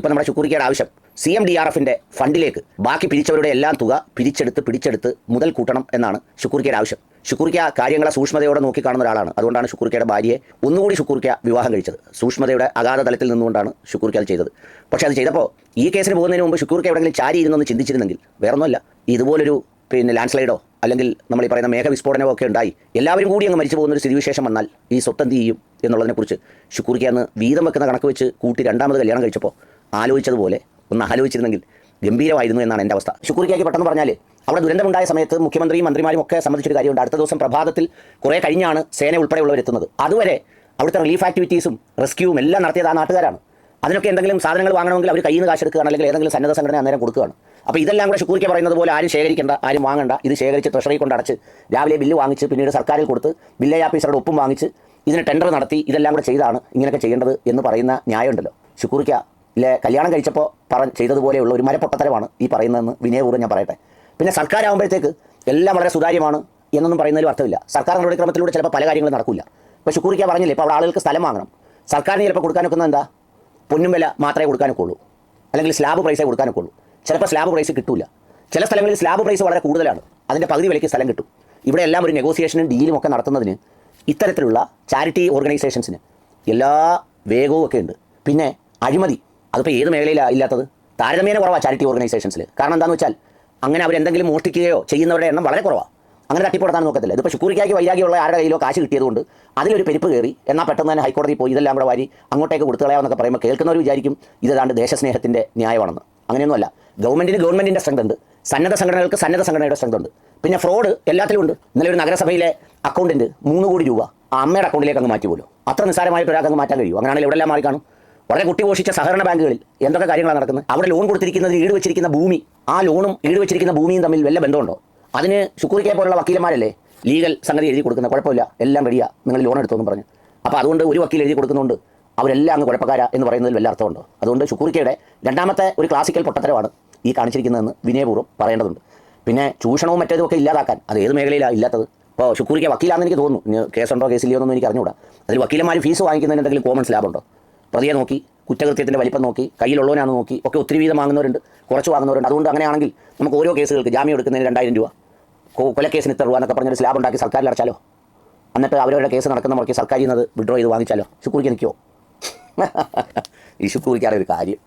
ഇപ്പം നമ്മുടെ ശുക്രിക്കയുടെ ആവശ്യം സി എം ഡി ആർ എഫിന്റെ ഫണ്ടിലേക്ക് ബാക്കി പിരിച്ചവരുടെ എല്ലാം തുക പിരിച്ചെടുത്ത് പിടിച്ചെടുത്ത് മുതൽ കൂട്ടണം എന്നാണ് ശുക്രിക്കയുടെ ആവശ്യം. ശുക്രിക്ക കാര്യങ്ങളെ സൂക്ഷ്മതയോടെ നോക്കിക്കാണുന്ന ഒരാളാണ്. അതുകൊണ്ടാണ് ശുക്രിക്കയുടെ ഭാര്യയെ ഒന്നുകൂടി ശുക്രിക്ക വിവാഹം കഴിച്ചത്. സൂക്ഷ്മതയുടെ അഗാധ തലത്തിൽ നിന്നുകൊണ്ടാണ് ശുക്രിക്ക അത് ചെയ്തത്. പക്ഷേ അത് ചെയ്തപ്പോൾ ഈ കേസിന് പോകുന്നതിന് മുമ്പ് ശുക്രിക്ക എവിടെയെങ്കിലും ചാരി ഇരുന്നൊന്ന് ചിന്തിച്ചിരുന്നെങ്കിൽ വേറൊന്നുമല്ല. ഇതുപോലൊരു പിന്നെ ലാൻഡ് സ്ലൈഡോ അല്ലെങ്കിൽ നമ്മൾ ഈ പറയുന്ന മേഘവിസ്ഫോടനമോ ഒക്കെ ഉണ്ടായി എല്ലാവരും കൂടി അങ്ങ് മരിച്ചു പോകുന്ന ഒരു സ്ഥിതിവിശേഷം വന്നാൽ ഈ സ്വത്തം ചെയ്യും എന്നുള്ളതിനെക്കുറിച്ച് ശുക്രിക്ക അന്ന് വീതം വെക്കുന്ന കണക്ക് വെച്ച് കൂട്ടി രണ്ടാമത് കല്യാണം കഴിച്ചപ്പോൾ ആലോചിച്ചതുപോലെ ഒന്ന് ആലോചിച്ചിരുന്നെങ്കിൽ ഗംഭീരമായിരുന്നു എന്നാണ് എന്റെ അവസ്ഥ. ശുക്രിക്കയ്ക്ക് പെട്ടെന്ന് പറഞ്ഞാൽ അവിടെ ദുരന്തമുണ്ടായ സമയത്ത് മുഖ്യമന്ത്രിയും മന്ത്രിമാരും ഒക്കെ സംബന്ധിച്ചൊരു കാര്യമുണ്ട്. അടുത്ത ദിവസം പ്രഭാതത്തിൽ കുറേ കഴിഞ്ഞാണ് സേന ഉൾപ്പെടെയുള്ളവർ എത്തുന്നത്. അതുവരെ അവിടുത്തെ റിലീഫ് ആക്ടിവിറ്റീസും റെസ്ക്യൂവും എല്ലാം നടത്തിയത് ആ നാട്ടുകാരാണ്. അതിനൊക്കെ എന്തെങ്കിലും സാധനങ്ങൾ വാങ്ങണമെങ്കിൽ അവർ കയ്യിൽ നിന്ന് കാശെടുക്കുകയാണ് അല്ലെങ്കിൽ ഏതെങ്കിലും സന്നദ്ധ സംഘടന അന്നേരം കൊടുക്കുകയാണ്. അപ്പോൾ ഇതെല്ലാം കൂടെ ശുക്രിക്ക പറയുന്നത് പോലെ ആരും ശേഖരിക്കേണ്ട ആരും വാങ്ങണ്ട. ഇത് ശേഖരിച്ച് ട്രഷറി കൊണ്ട് അടച്ച് രാവിലെ ബില്ല് വാങ്ങിച്ച് പിന്നീട് സർക്കാരിൽ കൊടുത്ത് വില്ലേജ് ഓഫീസറുടെ ഒപ്പും വാങ്ങിച്ച് ഇതിന് ടെൻഡർ നടത്തി ഇതെല്ലാം കൂടെ ചെയ്താണ് ഇങ്ങനെയൊക്കെ ചെയ്യേണ്ടത് എന്ന് പറയുന്ന ന്യായമുണ്ടല്ലോ. ശുക്രിക്ക കല്യാണം കഴിച്ചപ്പോൾ പറ ചെയ്തതുപോലെയുള്ള ഒരു മരപ്പൊട്ടത്തരമാണ് ഈ പറയുന്നതെന്ന് വിനയപൂർവം ഞാൻ പറയട്ടെ. പിന്നെ സർക്കാരാകുമ്പോഴത്തേക്ക് എല്ലാം വളരെ സുതാര്യമാണ് എന്നൊന്നും പറയുന്നതിലും അർത്ഥമില്ല. സർക്കാർ നടപടിക്രമത്തിലൂടെ ചിലപ്പോൾ പല കാര്യങ്ങളും നടക്കില്ല ഇപ്പോൾ ശുക്രിക്ക പറഞ്ഞില്ലേ ഇപ്പോൾ അവിടെ ആളുകൾക്ക് സ്ഥലം വാങ്ങണം. സർക്കാരിന് ചിലപ്പോൾ കൊടുക്കാനൊക്കുന്നത് എന്താ? പൊന്നും വില മാത്രമേ കൊടുക്കാനൊക്കെ ഉള്ളൂ അല്ലെങ്കിൽ സ്ലാബ് പ്രൈസേ കൊടുക്കാനൊക്കെ ഉള്ളൂ ചിലപ്പോൾ സ്ലാബ് പ്രൈസ് കിട്ടില്ല ചില സ്ഥലങ്ങളിൽ സ്ലാബ് പ്രൈസ് വളരെ കൂടുതലാണ്. അതിന്റെ പകുതി വിലയ്ക്ക് സ്ഥലം കിട്ടും. ഇവിടെ എല്ലാം ഒരു നെഗോസിയേഷനും ഡീലും ഒക്കെ നടത്തുന്നതിന് ഇത്തരത്തിലുള്ള ചാരിറ്റി ഓർഗനൈസേഷൻസിന് എല്ലാ വേഗവും ഒക്കെ ഉണ്ട്. പിന്നെ അഴിമതി. അതിപ്പോൾ ഏത് മേഖലയിലാണ് ഇല്ലാത്തത്? താരതമ്യേന കുറവാണ് ചാരിറ്റി ഓർഗനൈസേഷൻസിൽ കാരണം എന്താണെന്ന് വെച്ചാൽ അങ്ങനെ അവരെന്തെങ്കിലും മോഷ്ടിക്കുകയോ ചെയ്യുന്നവരുടെ എണ്ണം വളരെ കുറവാണ് അങ്ങനെ തട്ടിപ്പുറത്താൻ നോക്കത്തില്ല. ഇതിപ്പോൾ ശുക്കൂരിക്കാക്കി വൈരാഗ്യമുള്ള ആരുടെ കയ്യിലോ കാശ് കിട്ടിയതുകൊണ്ട് അതിലൊരു പെരുപ്പ് കയറി എന്നാൽ പെട്ടെന്ന് തന്നെ ഹൈക്കോടതി പോയി ഇതെല്ലാം കൂടെ വാരി അങ്ങോട്ടേക്ക് കൊടുത്തു എന്നൊക്കെ പറയുമ്പോൾ കേൾക്കുന്നവർ വിചാരിക്കും ഇതാണ്ട് ദേശസ്നേഹത്തിന്റെ ന്യായമാണെന്ന്. അങ്ങനെയൊന്നുമല്ല ഗവൺമെന്റിന് ഗവൺമെന്റിന്റെ സ്ട്രെങ്ത് ഉണ്ട്. സന്നദ്ധ സംഘടനകൾക്ക് സന്നദ്ധ സംഘടനയുടെ സ്ട്രെങ്ത് ഉണ്ട്. പിന്നെ ഫ്രോഡ് എല്ലാത്തിലും ഉണ്ട്. ഇന്നലെ ഒരു നഗരസഭയിലെ അക്കൗണ്ടന്റ് മൂന്ന് കോടി രൂപ ആ അമ്മയുടെ അക്കൗണ്ടിലേക്ക് അങ്ങ് മാറ്റി പോലും അത്ര നിസ്സാരമായിട്ട് ഒരാൾക്ക് അങ്ങ് മാറ്റാൻ കഴിയും അങ്ങനെയാണെങ്കിൽ എവിടെല്ലാം മാറി കാണും വളരെ കുട്ടി പോഷിച്ച സഹകരണ ബാങ്കുകളിൽ എന്തൊക്കെ കാര്യങ്ങളാണ് നടക്കുന്നത്? അവിടെ ലോൺ കൊടുത്തിരിക്കുന്നത് ഈട് വെച്ചിരിക്കുന്ന ഭൂമി. ആ ലോണും ഈട് വെച്ചിരിക്കുന്ന ഭൂമിയും തമ്മിൽ വല്ല ബന്ധമുണ്ടോ? അതിന് ശുക്രിക്കെ പോലുള്ള വക്കീലന്മാരല്ലേ ലീഗൽ സംഗതി എഴുതി കൊടുക്കുന്ന കുഴപ്പമില്ല. എല്ലാം റെഡിയാ നിങ്ങൾ ലോൺ എടുത്തോന്നും പറഞ്ഞു. അപ്പോൾ അതുകൊണ്ട് ഒരു വക്കീൽ എഴുതി കൊടുക്കുന്നുണ്ട്. അവരെല്ലാം അങ്ങ് കുഴപ്പക്കാര എന്ന് പറയുന്നതിൽ വല്ല അർത്ഥമുണ്ടോ? അതുകൊണ്ട് ശുക്രിക്കയുടെ രണ്ടാമത്തെ ഒരു ക്ലാസിക്കൽ പൊട്ടത്തരമാണ് ഈ കാണിച്ചിരിക്കുന്നതെന്ന് വിനയപൂർവം പറയേണ്ടതുണ്ട്. പിന്നെ ചൂഷണവും മറ്റേതും ഒക്കെ ഇല്ലാതാക്കാൻ അത് ഏത് മേഖലയിലാണ് ഇല്ലാത്തത്? ഇപ്പോൾ ശുക്രിക്ക വക്കീലാണെന്ന് എനിക്ക് തോന്നുന്നു. കേസുണ്ടോ കേസില്ലയോ എന്നൊന്നും എനിക്ക് അറിഞ്ഞുകൂടാ. അതിൽ വക്കീലന്മാർ ഫീസ് വാങ്ങിക്കുന്നതിന് എന്തെങ്കിലും കോമൺ സ്ലാബുണ്ടോ പ്രതിയെ നോക്കി കുറ്റകൃത്യത്തിന്റെ വലിപ്പം നോക്കി കയ്യിലുള്ളവനാണെന്ന് നോക്കി ഒക്കെ ഒത്തിരി വീതം വാങ്ങുന്നവരുണ്ട് കുറച്ച് വാങ്ങുന്നവരുണ്ട്. അതുകൊണ്ട് അങ്ങനെയാണെങ്കിൽ നമുക്ക് ഓരോ കേസുകൾക്ക് ജാമ്യം എടുക്കുന്നതിന് രണ്ടായിരം രൂപ. കൊല കൊലക്കേസിന് ഇത്ര രൂപ എന്നൊക്കെ പറഞ്ഞൊരു സ്ലാബ് ഉണ്ടാക്കി സർക്കാരിൽ അടച്ചാലോ? എന്നിട്ട് അവരവരുടെ കേസ് നടക്കുന്ന മുറയ്ക്ക് സർക്കാരിൽ നിന്ന് വിഡ്രോ ചെയ്ത് വാങ്ങിച്ചാലോ? ശുക്രിക്ക് നിൽക്കുമോ ഈ ശുക്രിക്കാരുടെ ഒരു കാര്യം.